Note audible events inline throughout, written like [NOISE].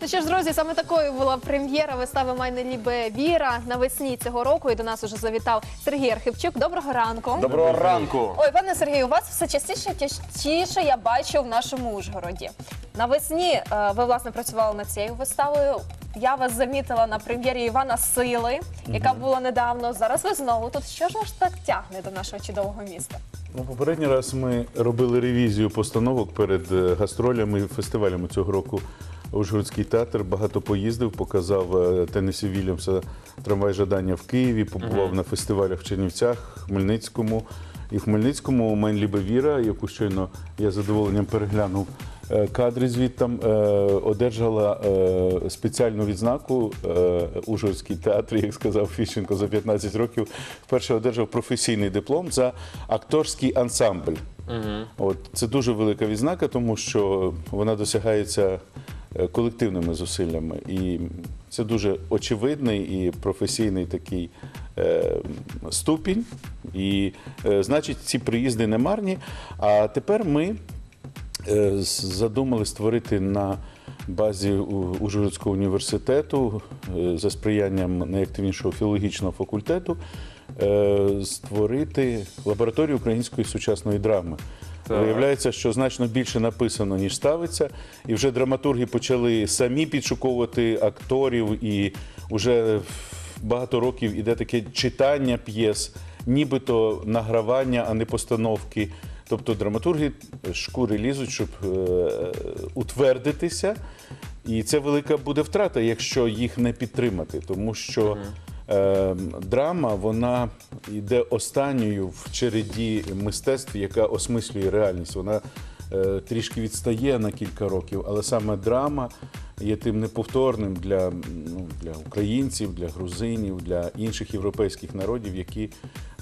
Ну що ж, друзі, саме такою була прем'єра вистави «Майне лібе Віра навесні цього року. І до нас уже завітав Сергій Архипчук. Доброго ранку. Доброго ранку. Ой, пане Сергію, вас все частіше частіше я бачу в нашому Ужгороді. Навесні е, ви власне працювали над цією виставою. Я вас замітила на прем'єрі Івана Сили, яка була недавно. Зараз ви знову тут. Що ж вас так тягне до нашого чудового міста? Ну, попередній раз ми робили ревізію постановок перед е, гастролями і фестивалями цього року. Ужгородський театр багато поїздив, показав е, Теннесі Вільямса трамвай жадання в Києві, побував на фестивалях в Чернівцях, Хмельницькому. І в Хмельницькому «Мен лібе віра, яку щойно я задоволенням переглянув е, кадри звідтам, е, одержала спеціальну відзнаку Ужгородський театр, як сказав Фіщенко, за 15 років. Вперше одержав професійний диплом за акторський ансамбль. От це дуже велика відзнака, тому що вона досягається колективними зусиллями. І це дуже очевидний і професійний такий е, ступінь. І е, значить, ці приїзди не марні. А тепер ми е, задумали створити на базі Ужгородського університету е, за сприянням найактивнішого філологічного факультету е, створити лабораторію української сучасної драми. Виявляється, що значно більше написано, ніж ставиться, і вже драматурги почали самі підшуковувати акторів, і вже багато років іде таке читання п'єс, нібито награвання, а не постановки. Тобто драматурги шкури лізуть, щоб е, утвердитися. І це велика буде втрата, якщо їх не підтримати, тому що драма вона йде останньою в череді мистецтв, яка осмислює реальність. Вона е, трішки відстає на кілька років, але саме драма є тим неповторним для, ну, для українців, для грузинів, для інших європейських народів, які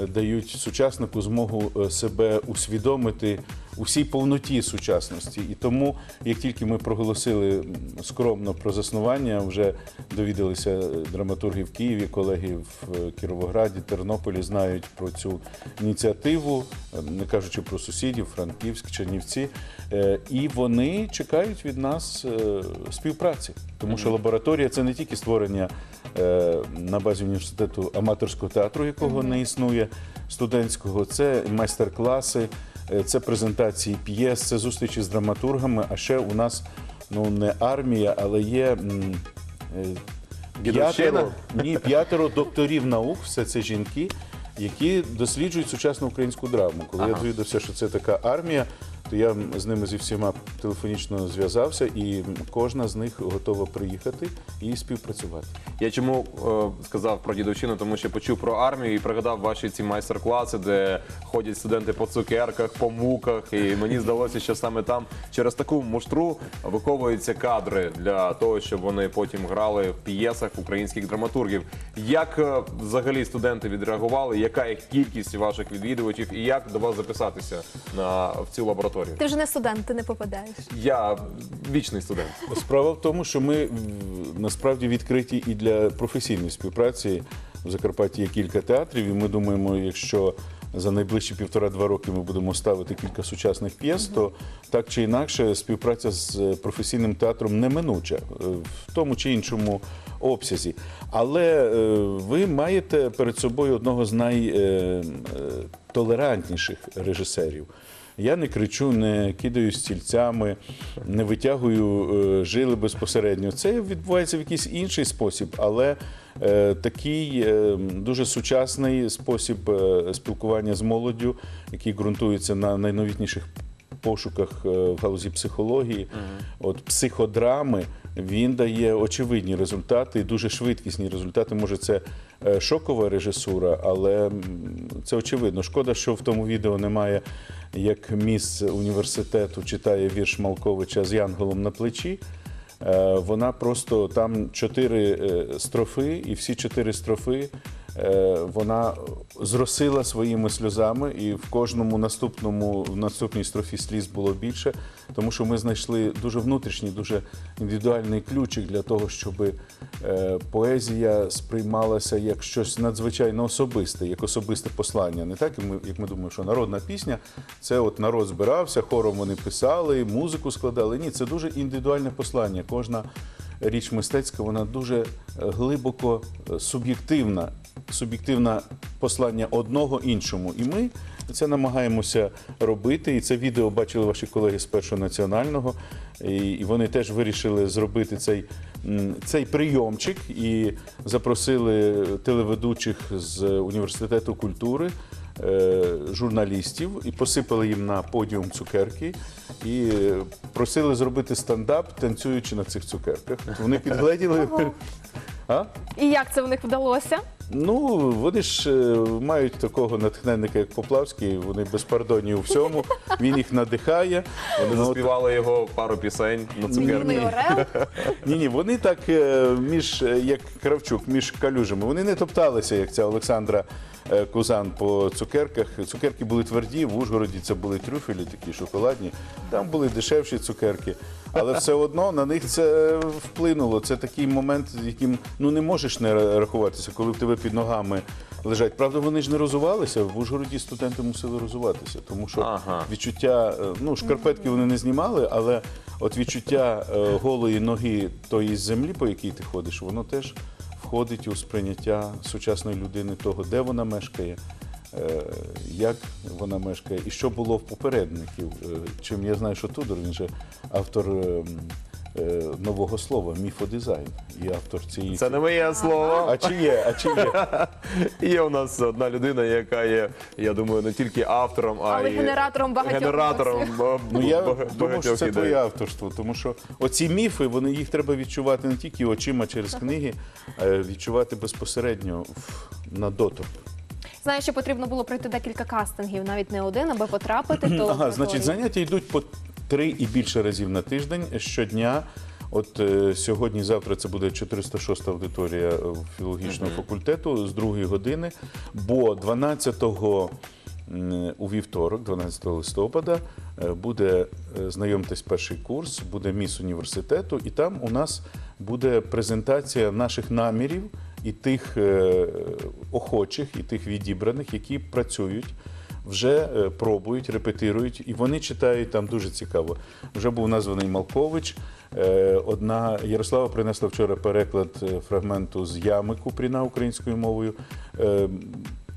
е, дають сучаснику змогу е, себе усвідомити у всій повноті сучасності. І тому, як тільки ми проголосили скромно про заснування, вже довідалися драматурги в Києві, колеги в е, Кіровограді, Тернополі знають про цю ініціативу, е, не кажучи про сусідів, Франківськ, Чернівці. Е, І вони чекають від нас е, співпраці, тому що лабораторія це не тільки створення на базі університету аматорського театру, якого не існує студентського, це майстер-класи, це презентації п'єс, це зустрічі з драматургами. А ще у нас ну не армія, але є. е? П'ятеро, ні, п'ятеро докторів наук, все це жінки, які досліджують сучасну українську драму. Коли я довідався, що це така армія, я з ними зі всіма телефонічно зв'язався, і кожна з них готова приїхати і співпрацювати. Я чому е, сказав про дідовщину, тому що почув про армію і пригадав ваші ці майстер-класи, де ходять студенти по цукерках, по муках. І мені здалося, що саме там через таку муштру виховуються кадри для того, щоб вони потім грали в п'єсах українських драматургів. Як е, взагалі студенти відреагували? Яка їх кількість ваших відвідувачів, і як до вас записатися на в цю лабораторію? Ти вже не студент, ти не попадаєш. Я вічний студент. Справа в тому, що ми насправді відкриті і для професійної співпраці. В Закарпатті є кілька театрів, і ми думаємо, якщо за найближчі півтора-два роки ми будемо ставити кілька сучасних п'єс, то так чи інакше співпраця з е, професійним театром неминуча е, в тому чи іншому обсязі. Але е, ви маєте перед собою одного з найтолерантніших режисерів. Я не кричу, не кидаю стільцями, не витягую е, жили безпосередньо. Це відбувається в якийсь інший спосіб, але е, такий е, дуже сучасний спосіб спілкування з молоддю, який ґрунтується на найновітніших пошуках в галузі психології, от психодрами, він дає очевидні результати, і дуже швидкісні результати. Може, це шокова режисура, але це очевидно. Шкода, що в тому відео немає, як міс університету читає вірш Малковича з Янголом на плечі. Е, Вона просто там чотири е, строфи, і всі чотири строфи вона зросила своїми сльозами, і в кожному наступному в наступній строфі сліз було більше, тому що ми знайшли дуже внутрішній, дуже індивідуальний ключик для того, щоб е, поезія сприймалася як щось надзвичайно особисте, як особисте послання. Не так, як ми, як ми думаємо, що народна пісня це от народ збирався, хором вони писали, музику складали. Ні, це дуже індивідуальне послання. Кожна річ мистецька, вона дуже е, глибоко е, суб'єктивна, суб'єктивне послання одного іншому. І ми це намагаємося робити. І це відео бачили ваші колеги з першого національного. І вони теж вирішили зробити цей, цей прийомчик і запросили телеведучих з університету культури. Е, Журналістів і посипали їм на подіум цукерки і просили зробити стендап, танцюючи на цих цукерках. Вони підгледіли. А? І як це в них вдалося? Ну, вони ж е, мають такого натхненника, як Поплавський, вони безпардонні у всьому. [LAUGHS] Він їх надихає. Вони Ну, от- заспівали його пару пісень на цукерки. орел. Ні, ні, вони так е, між е, як Кравчук, між калюжами. Вони не топталися, як ця Олександра е, Кузан по цукерках. Цукерки були тверді, в Ужгороді це були трюфелі, такі шоколадні. Там були дешевші цукерки. Але все одно на них це вплинуло. Це такий момент, з яким ну не можеш не рахуватися, коли в тебе під ногами лежать. Правда, вони ж не розувалися. В Ужгороді студенти мусили розуватися, тому що Ага. відчуття, е, ну шкарпетки вони не знімали, але от відчуття е, голої ноги тої землі, по якій ти ходиш, воно теж входить у сприйняття сучасної людини того, де вона мешкає. е, Як вона мешкає, і що було в попередників? Е, Чим я знаю, що Тудор він же автор е, м, е, нового слова міфодизайн і автор цієї. Це не моє слово. А чи є? А чи є? [LAUGHS] Є у нас одна людина, яка є, я думаю, не тільки автором, а Але й генератором багатьох генератором [LAUGHS] Ну я думаю, що це твоє авторство, тому що оці міфи, вони їх треба відчувати не тільки очима через книги, а відчувати безпосередньо на доторк. Знаю, що потрібно було пройти декілька кастингів, навіть не один, аби потрапити [CLEARS THROAT] до Ага, значить, заняття йдуть по три і більше разів на тиждень щодня. От е, сьогодні, завтра це буде 406 аудиторія філологічного факультету з другої години, бо 12 м, у вівторок, 12 листопада, е, буде е, знайомтесь перший курс, буде міс університету, і там у нас буде презентація наших намірів і тих охочих, і тих відібраних, які працюють вже е, пробують, репетирують, і вони читають там дуже цікаво. Вже був названий Малкович. Е, Одна Ярослава принесла вчора переклад е, фрагменту з ями Купріна українською мовою.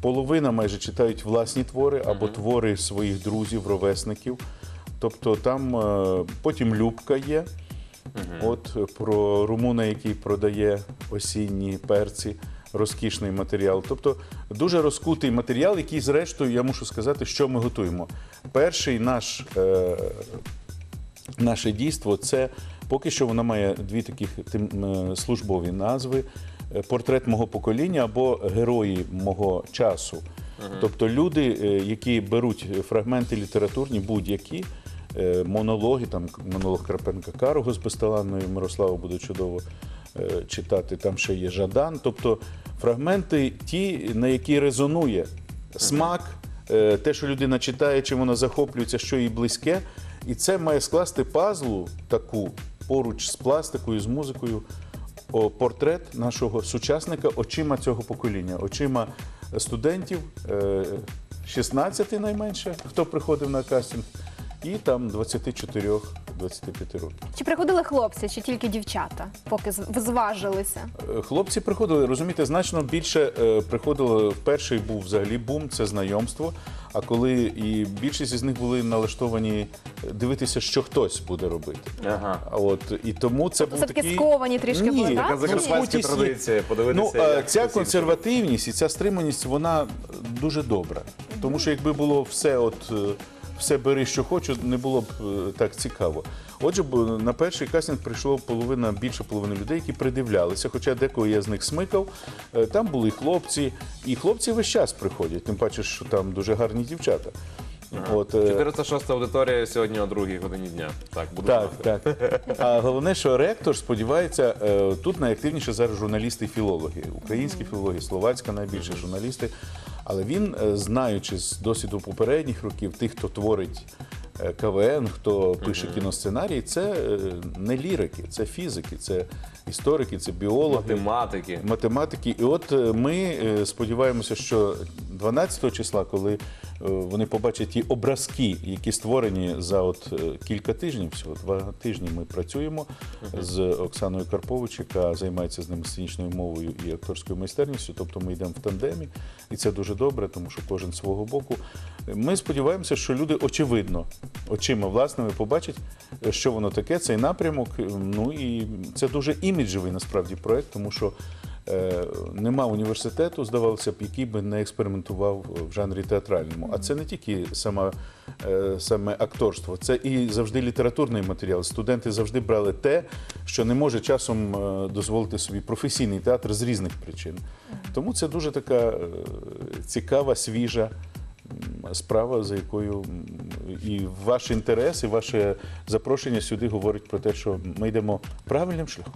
Половина майже читають власні твори або твори своїх друзів, ровесників. Тобто там потім Любка є. От про румуна, який продає осінні перці, розкішний матеріал. Тобто дуже розкутий матеріал, який, зрештою, я мушу сказати, що ми готуємо. Перший наш, е, наше дійство це поки що вона має дві таких тим, е, службові назви: Е, портрет мого покоління або герої мого часу. Тобто люди, е, які беруть фрагменти літературні, будь-які. Монологи, там монолог Карпенка Карого з безталанною Мирослава буде чудово читати. Там ще є Жадан. Тобто фрагменти, ті, на які резонує смак, е, те, що людина читає, чим вона захоплюється, що їй близьке. І це має скласти пазлу таку поруч з пластикою, з музикою. Портрет нашого сучасника очима цього покоління, очима студентів, е, 16 найменше, хто приходив на кастинг, і там 24-25 років. Чи приходили хлопці, чи тільки дівчата, поки зважилися? Е, Хлопці приходили, розумієте, значно більше е, приходило. Перший був взагалі бум, це знайомство. А коли і більшість із них були налаштовані дивитися, що хтось буде робити. Ага. А от і тому це був Все-таки такий... сковані трішки Ні, були, Така так? закарпатська традиція. Подивитися, Ну, е, як ця консервативність і ця стриманість, вона дуже добра. Тому що якби було все, от е, все бери, що хочу, не було б е, так цікаво. Отже, на перший кастинг прийшло половина, більше половини людей, які придивлялися, хоча декого я з них смикав. Е, Там були хлопці, і хлопці весь час приходять, тим паче, що там дуже гарні дівчата. От, е, 406 аудиторія сьогодні о другій годині дня. Так, буду так, знати. так. А головне, що ректор сподівається, е, тут найактивніше зараз журналісти і філологи, українські філологи, словацька найбільше журналісти. Але він, е, знаючи з досвіду попередніх років, тих, хто творить е, КВН, хто пише кіносценарії, це е, не лірики, це фізики, це історики, це біологи. Математики. Математики, і от е, ми е, сподіваємося, що 12 числа, коли е, вони побачать ті образки, які створені за от е, кілька тижнів, всього два тижні ми працюємо з Оксаною Карпович, яка займається з ними сценічною мовою і акторською майстерністю. Тобто ми йдемо в тандемі, і це дуже добре, тому що кожен з свого боку. Ми сподіваємося, що люди очевидно очима власними побачать, е, що воно таке, цей напрямок. Ну і це дуже іміджевий насправді проект, тому що нема університету, здавалося б, який би не експериментував в жанрі театральному. А це не тільки саме, е, саме акторство, це і завжди літературний матеріал. Студенти завжди брали те, що не може часом е, дозволити собі професійний театр з різних причин. Тому це дуже така е, цікава, свіжа справа, за якою і ваш інтерес, і ваше запрошення сюди говорить про те, що ми йдемо правильним шляхом.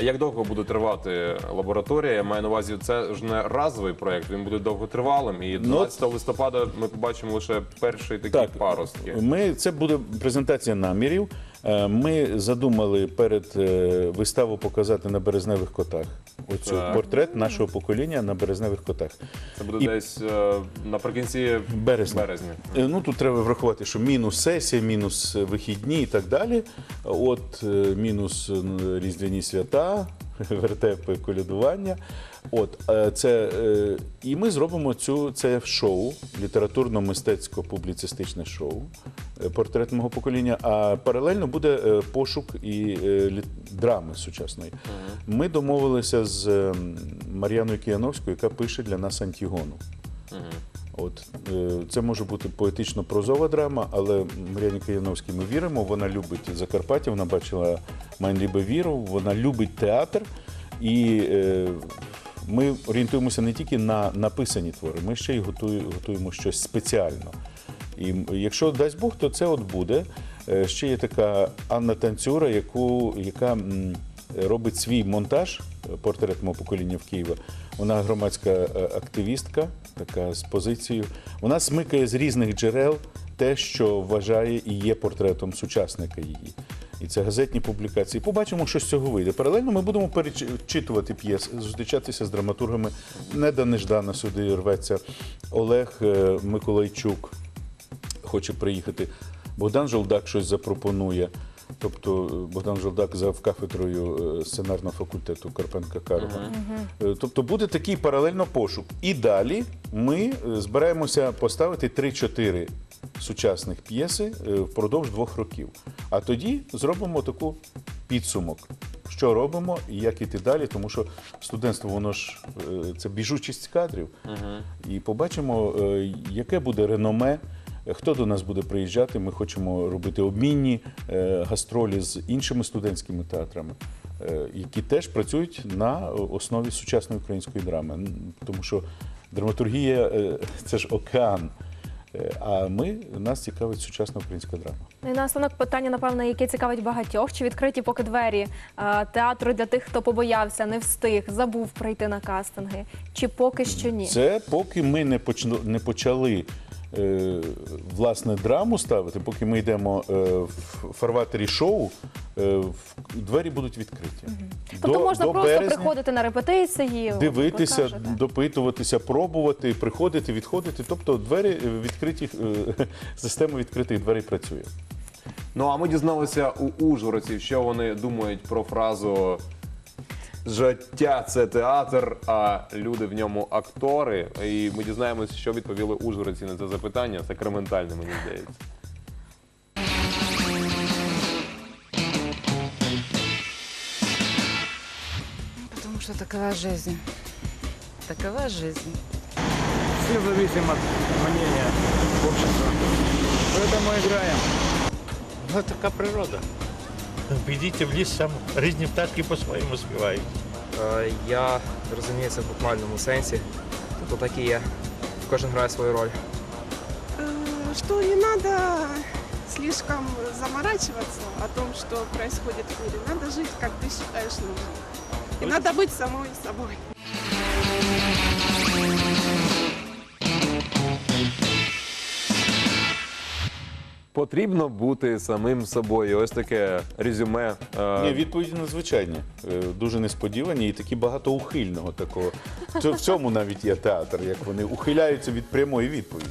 А Як довго буде тривати лабораторія? Я маю на увазі, це ж не разовий проєкт, він буде довготривалим. І 12 листопада ми побачимо лише перший такі Так. паростки. Ми це буде презентація намірів. Е, Ми задумали перед е, виставу показати на березневих котах. Оцю Так. портрет нашого покоління на березневих котах. Це буде І- десь е, наприкінці Березня. березня. Е, Ну тут треба врахувати, що мінус сесія, мінус е, вихідні і так далі. От е, мінус е, різдвяні свята, [LAUGHS] вертепи, колядування. От е, це е, і ми зробимо цю це шоу, літературно-мистецько-публіцистичне шоу, е, портрет мого покоління. А паралельно буде пошук і драми сучасної. Ми домовилися з Мар'яною Кияновською, яка пише для нас Антігону. От е, це може бути поетично-прозова драма, але Мар'яні Кияновській ми віримо. Вона любить Закарпаття, вона бачила Майнлібе віру, вона любить театр, і е, ми орієнтуємося не тільки на написані твори, ми ще й готуємо щось спеціально. І якщо дасть Бог, то це от буде. Е, Ще є така Анна Танцюра, яку, яка робить свій монтаж е, портрет мого покоління в Києві. Вона громадська е, активістка, така з позицією. Вона смикає з різних джерел те, що вважає і є портретом сучасника її. І це газетні публікації. Побачимо, що з цього вийде. Паралельно ми будемо перечитувати п'єси, зустрічатися з драматургами. Неда неждана сюди рветься Олег е, Миколайчук хоче приїхати. Богдан Жолдак щось запропонує. Тобто е, Богдан Жолдак за кафедрою е, сценарного факультету Карпенка Карова. Е, Тобто буде такий паралельно пошук. І далі ми збираємося поставити 3-4 сучасних п'єси впродовж двох років. А тоді зробимо таку підсумок. Що робимо і як іти далі, тому що студентство воно ж це біжучість кадрів. І побачимо, яке буде реноме, хто до нас буде приїжджати. Ми хочемо робити обмінні е, гастролі з іншими студентськими театрами, е, які теж працюють на основі сучасної української драми. Тому що драматургія е, це ж океан. А ми нас цікавить сучасна українська драма. Ну і наостанок питання, напевно, яке цікавить багатьох. Чи відкриті поки двері театру для тих, хто побоявся, не встиг, забув прийти на кастинги? Чи поки що ні? Це поки ми не почали, не почали власне драму ставити, поки ми йдемо е, в фарватері шоу, е, двері будуть відкриті. Тобто можна просто березня приходити на репетиції, Дивитися, допитуватися, пробувати, приходити, відходити. Тобто двері е, відкриті, е, [LAUGHS] система відкритих дверей працює. Ну а ми дізналися у ужгородців, що вони думають про фразу життя це театр, а люди в ньому актори. І ми дізнаємося, що відповіли ужгородці на це запитання. Сакраментальне, мені здається. Потому что такова жизнь. Такова жизнь. Все зависим от мнения общества. Поэтому играем. Ну, така природа. Підійте в ліс, сам різні пташки по-своєму співають. Е, Я розумію це в буквальному сенсі. Тобто так і є. Кожен грає свою роль. Э, что не надо слишком заморачиваться о том, что происходит в мире. Надо жить, как ты считаешь нужным. И надо быть самой собой. Потрібно бути самим собою. Ось таке резюме. е, Ні, відповіді надзвичайні, е, дуже несподівані і такі багато ухильного такого. В цьому навіть є театр, як вони ухиляються від прямої відповіді.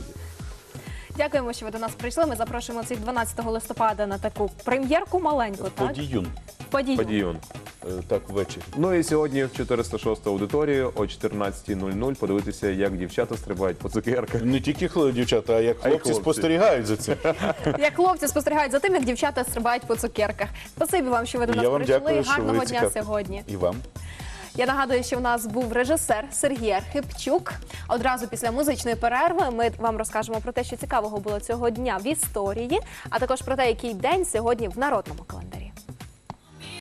Дякуємо, що ви до нас прийшли. Ми запрошуємо цих 12 листопада на таку прем'єрку маленьку, так? Подіюн, Подію. Подіюн. е, так ввечері. Ну і сьогодні в 406 аудиторії о 14.00 подивитися, як дівчата стрибають по цукерках. Не тільки хлопці, дівчата, а як хлопці хлопці. спостерігають за цим. [LAUGHS] Як хлопці спостерігають за тим, як дівчата стрибають по цукерках. Спасибі вам, що ви до нас Я вам прийшли. дякую, що Гарного ви дня цікаві. сьогодні. І вам. Я нагадую, що в нас був режисер Сергій Архипчук. Одразу після музичної перерви ми вам розкажемо про те, що цікавого було цього дня в історії, а також про те, який день сьогодні в народному календарі.